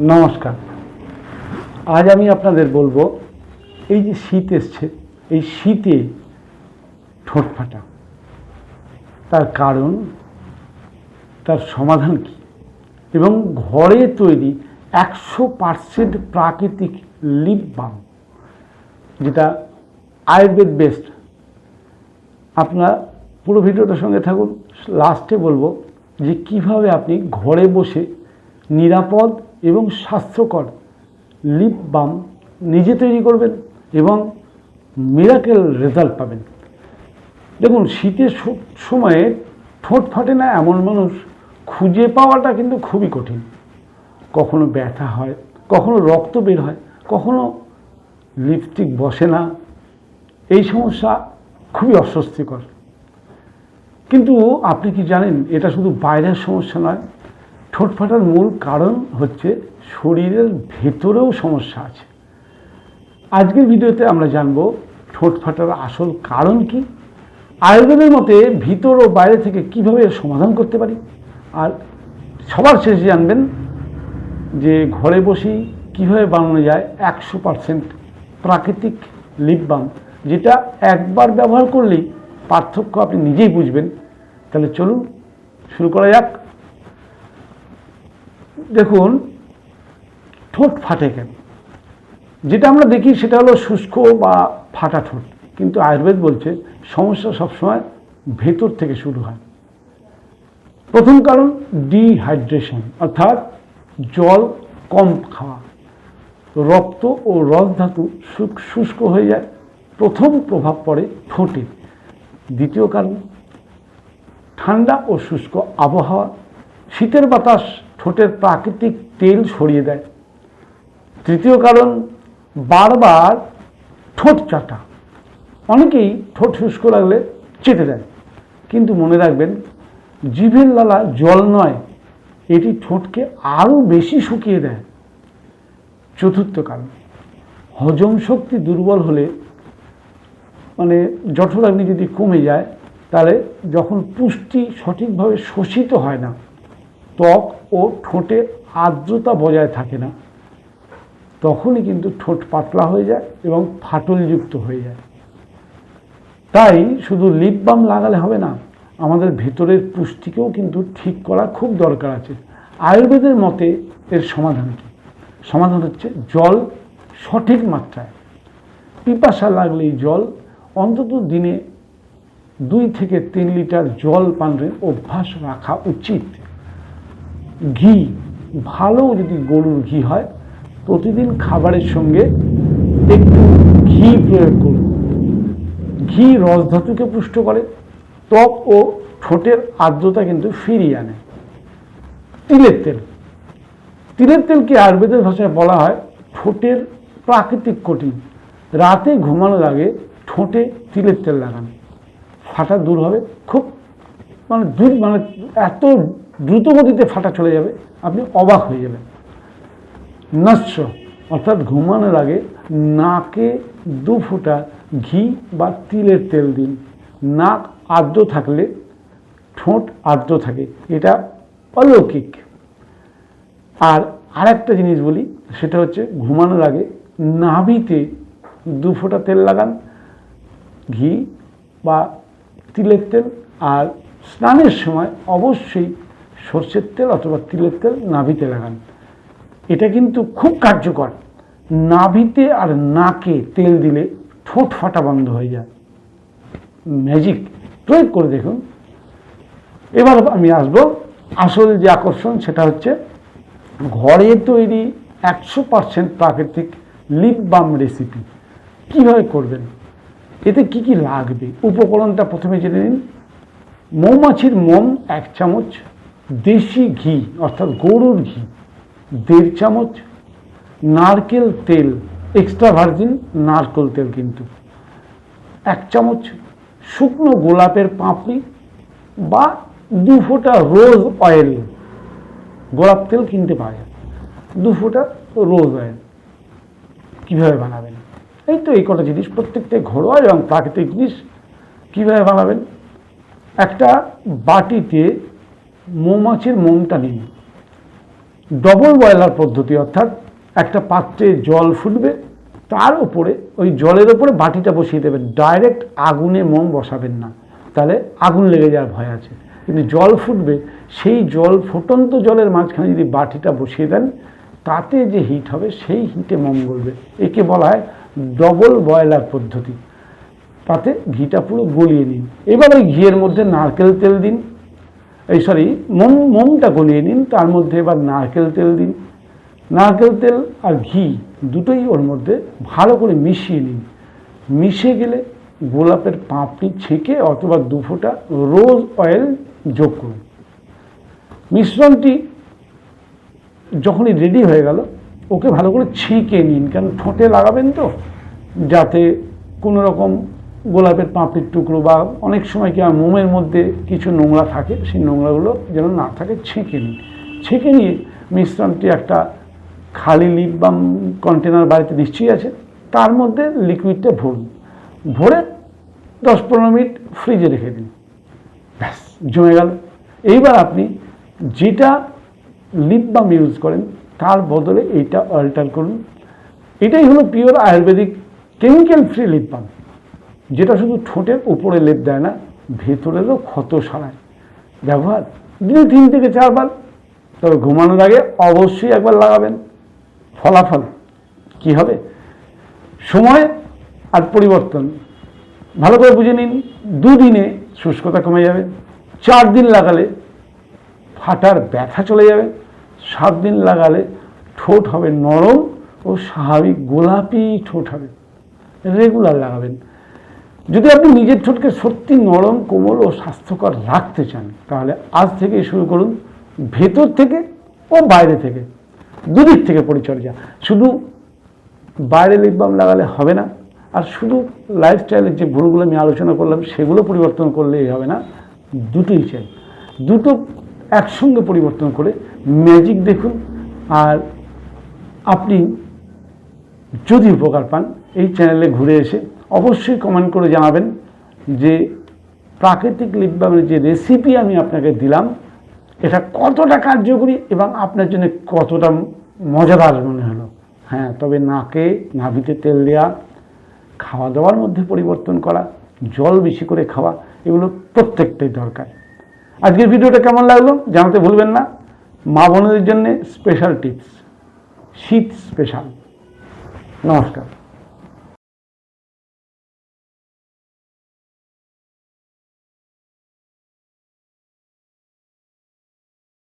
নমস্কার। আজ আমি আপনাদের বলব, এই যে শীত এসছে, এই শীতে ঠোঁট ফাটা। তার কারণ, তার সমাধান কি? এবং ঘরে তৈরি একশো পার্সেন্ট প্রাকৃতিক লিপ বাম, যেটা আয়ুর্বেদ বেস্ট। আপনারা পুরো ভিডিওটার সঙ্গে থাকুন। লাস্টে বলব যে কীভাবে আপনি ঘরে বসে নিরাপদ এবং স্বাস্থ্যকর লিপ বাম নিজে তৈরি করবেন এবং মিরাকেল রেজাল্ট পাবেন। দেখুন, শীতের সময়ে ঠোঁট ফাটে না এমন মানুষ খুঁজে পাওয়াটা কিন্তু খুবই কঠিন। কখনো ব্যথা হয়, কখনো রক্ত বের হয়, কখনো লিপস্টিক বসে না। এই সমস্যা খুবই অস্বস্তিকর। কিন্তু আপনি কি জানেন, এটা শুধু বাইরের সমস্যা নয় ঠোঁট ফাটার মূল কারণ হচ্ছে শরীরের ভেতরেও সমস্যা আছে। আজকের ভিডিওতে আমরা জানব ঠোঁট ফাটার আসল কারণ কি, আয়ুর্বেদের মতে ভিতর ও বাইরে থেকে কীভাবে সমাধান করতে পারি, আর সবার শেষে জানবেন যে ঘরে বসেই কীভাবে বানানো যায় একশো পারসেন্ট প্রাকৃতিক লিপ বাম যেটা একবার ব্যবহার করলেই পার্থক্য আপনি নিজেই বুঝবেন। তাহলে চলুন, শুরু করা যাক। দেখুন, ঠোঁট ফাটে কেন? যেটা আমরা দেখি সেটা হলো শুষ্ক বা ফাটা ঠোঁট। কিন্তু আয়ুর্বেদ বলছে সমস্যা সবসময় ভেতর থেকে শুরু হয়। প্রথম কারণ ডিহাইড্রেশন অর্থাৎ জল কম খাওয়া। রক্ত ও রস ধাতু শুষ্ক হয়ে যায়, প্রথম প্রভাব পড়ে ঠোঁটে। দ্বিতীয় কারণ, ঠান্ডা ও শুষ্ক আবহাওয়া। শীতের বাতাস ঠোঁটের প্রাকৃতিক তেল সরিয়ে দেয়। তৃতীয় কারণ, বারবার ঠোঁট চাটা। অনেকেই ঠোঁট শুষ্ক লাগলে চেটে দেয়। কিন্তু মনে রাখবেন, জিভের লালা জল নয়, এটি ঠোঁটকে আরও বেশি শুকিয়ে দেয়। চতুর্থ কারণ, হজম শক্তি দুর্বল হলে মানে জঠরাগ্নি যদি কমে যায়, তাহলে যখন পুষ্টি সঠিকভাবে শোষিত হয় না ত্বক ও ঠোঁটে আর্দ্রতা বজায় থাকে না। তখনই কিন্তু ঠোঁট পাতলা হয়ে যায় এবং ফাটলযুক্ত হয়ে যায়। তাই শুধু লিপ বাম লাগালে হবে না, আমাদের ভেতরের পুষ্টিকেও কিন্তু ঠিক করা খুব দরকার আছে। আয়ুর্বেদের মতে এর সমাধান কি? সমাধান হচ্ছে জল সঠিক মাত্রায়। পিপাসা লাগলেই জল, অন্তত দিনে দুই থেকে তিন লিটার জল পানের অভ্যাস রাখা উচিত। ঘি, ভালো যদি গরুর ঘি হয়, প্রতিদিন খাবারের সঙ্গে একটু ঘি প্রয়োগ করুন। ঘি রসধাতুকে পুষ্ট করে, ত্বক ও ঠোঁটের আর্দ্রতা কিন্তু ফিরিয়ে আনে। তিলের তেল। তিলের তেলকে আয়ুর্বেদের ভাষায় বলা হয় ঠোঁটের প্রাকৃতিক কঠিন। রাতে ঘুমানোর আগে ঠোঁটে তিলের তেল লাগান। ফাটা দূর হবে, খুব মানে দূর মানে এত দ্রুত গতিতে ফাটা চলে যাবে, আপনি অবাক হয়ে যাবেন। নস্য অর্থাৎ ঘুমানোর আগে নাকে দু ফোঁটা ঘি বা তিলের তেল দিন। নাক আর্দ্র থাকলে ঠোঁট আর্দ্র থাকে, এটা অলৌকিক। আর আরেকটা জিনিস বলি, সেটা হচ্ছে ঘুমানোর আগে নাভিতে দু ফোঁটা তেল লাগান, ঘি বা তিলের তেল। আর স্নানের সময় অবশ্যই সর্ষের তেল অথবা তিলের তেল নাভিতে লাগান। এটা কিন্তু খুব কার্যকর। নাভিতে আর নাকে তেল দিলে ঠোঁট ফাটা বন্ধ হয়ে যায়। ম্যাজিক। প্রয়োগ করে দেখুন। এবার আমি আসব আসল যে আকর্ষণ, সেটা হচ্ছে ঘরে তৈরি একশো পার্সেন্ট প্রাকৃতিক লিপ বাম রেসিপি কীভাবে করবেন? এতে কি কি লাগবে? উপকরণটা প্রথমে জেনে নিন। মৌমাছির মোম এক চামচ দেশি ঘি, অর্থাৎ গরুর ঘি, দেড় চামচ, নারকেল তেল এক্সট্রা ভার্জিন নারকেল তেল কিন্তু, এক চামচ শুকনো গোলাপের পাঁপড়ি বা দু ফোঁটা রোজ অয়েল গোলাপ তেল কিনতে পাওয়া যায়, দু ফোঁটা রোজ অয়েল কীভাবে বানাবেন? এই তো এই কটা জিনিস, প্রত্যেকটাই ঘরোয়া এবং প্রাকৃতিক জিনিস, কীভাবে বানাবেন? একটা বাটিতে মৌমাছির মোমটা নিন ডবল বয়লার পদ্ধতি, অর্থাৎ একটা পাত্রে জল ফুটবে, তার উপরে, ওই জলের ওপরে বাটিটা বসিয়ে দেবেন। ডাইরেক্ট আগুনে মোম বসাবেন না। তাহলে আগুন লেগে যাওয়ার ভয় আছে। কিন্তু জল ফুটবে, সেই জল, ফুটন্ত জলের মাঝখানে যদি বাটিটা বসিয়ে দেন, তাতে যে হিট হবে, সেই হিটে মোম গলবে। একে বলা হয় ডবল বয়লার পদ্ধতি। তাতে ঘিটা পুরো গলিয়ে নিন। এবার ওই ঘিয়ের মধ্যে নারকেল তেল দিন। এই সরি মোম মোমটা গলিয়ে নিন, তার মধ্যে এবার নারকেল তেল দিন। নারকেল তেল আর ঘি দুটোই ওর মধ্যে ভালো করে মিশিয়ে নিন। মিশে গেলে গোলাপের পাপড়ি ছেঁকে অথবা দু ফোঁটা রোজ অয়েল যোগ করুন। মিশ্রণটি যখনই রেডি হয়ে গেল, ওকে ভালো করে ছেঁকে নিন কারণ ঠোঁটে লাগাবেন তো? যাতে কোনো রকম গোলাপের পাপড়ির টুকরো বা অনেক সময় কি হয়, মোমের মধ্যে কিছু নোংরা থাকে, সেই নোংরাগুলো যেন না থাকে, ছেঁকে নিন ছেঁকে নিয়ে মিশ্রণটি একটা খালি লিপ বা কন্টেনার বাড়িতে নিশ্চয়ই আছে, তার মধ্যে লিকুইডটা ভরুন। ভরে দশ পনেরো মিনিট ফ্রিজে রেখে দিন। ব্যাস, জমে গেল। এইবার আপনি যেটা লিপ বাম ইউজ করেন, তার বদলে এইটা অল্টার করুন। এটাই হলো pure ayurvedic chemical free lip balm যেটা শুধু ঠোঁটের উপরে লেপ দেয় না, ভেতরেরও ক্ষত সারায়। ব্যবহার দিনে তিন থেকে চারবার, তবে ঘুমানোর আগে অবশ্যই একবার লাগাবেন ফলাফল। কি হবে? সময় আর পরিবর্তন। ভালো করে বুঝে নিন, দুদিনে শুষ্কতা কমে যাবে, চার দিন লাগালে ফাটার ব্যথা চলে যাবে, সাত দিন লাগালে ঠোঁট হবে নরম ও স্বাভাবিক গোলাপি ঠোঁট হবে। রেগুলার লাগাবেন। যদি আপনি নিজের ঠোঁটকে সত্যি নরম, কোমল ও স্বাস্থ্যকর রাখতে চান, তাহলে আজ থেকে শুরু করুন ভেতর থেকে ও বাইরে থেকে। দুদিক থেকে পরিচর্যা। শুধু বাইরে লিপ বাম লাগালে হবে না, আর শুধু লাইফস্টাইলের যে ভুলগুলো আমি আলোচনা করলাম, সেগুলো পরিবর্তন করলেই হবে না। দুটোই চাই। দুটো একসঙ্গে পরিবর্তন করে ম্যাজিক দেখুন, আর আপনি যদি উপকার পান, এই চ্যানেলে ঘুরে এসে অবশ্যই কমেন্ট করে জানাবেন যে প্রাকৃতিক লিপ বামের যে রেসিপি আমি আপনাকে দিলাম, এটা কতটা কার্যকরী এবং আপনার জন্য কতটা মজাদার মনে হলো? হ্যাঁ তবে নাকে নাভিতে তেল দেওয়া খাওয়া দাওয়ার মধ্যে পরিবর্তন করা, জল বেশি করে খাওয়া, এগুলো প্রত্যেকটাই দরকার। আজকের ভিডিওটা কেমন লাগল জানাতে ভুলবেন না। মা বোনদের জন্য স্পেশাল টিপস শীত স্পেশাল নমস্কার।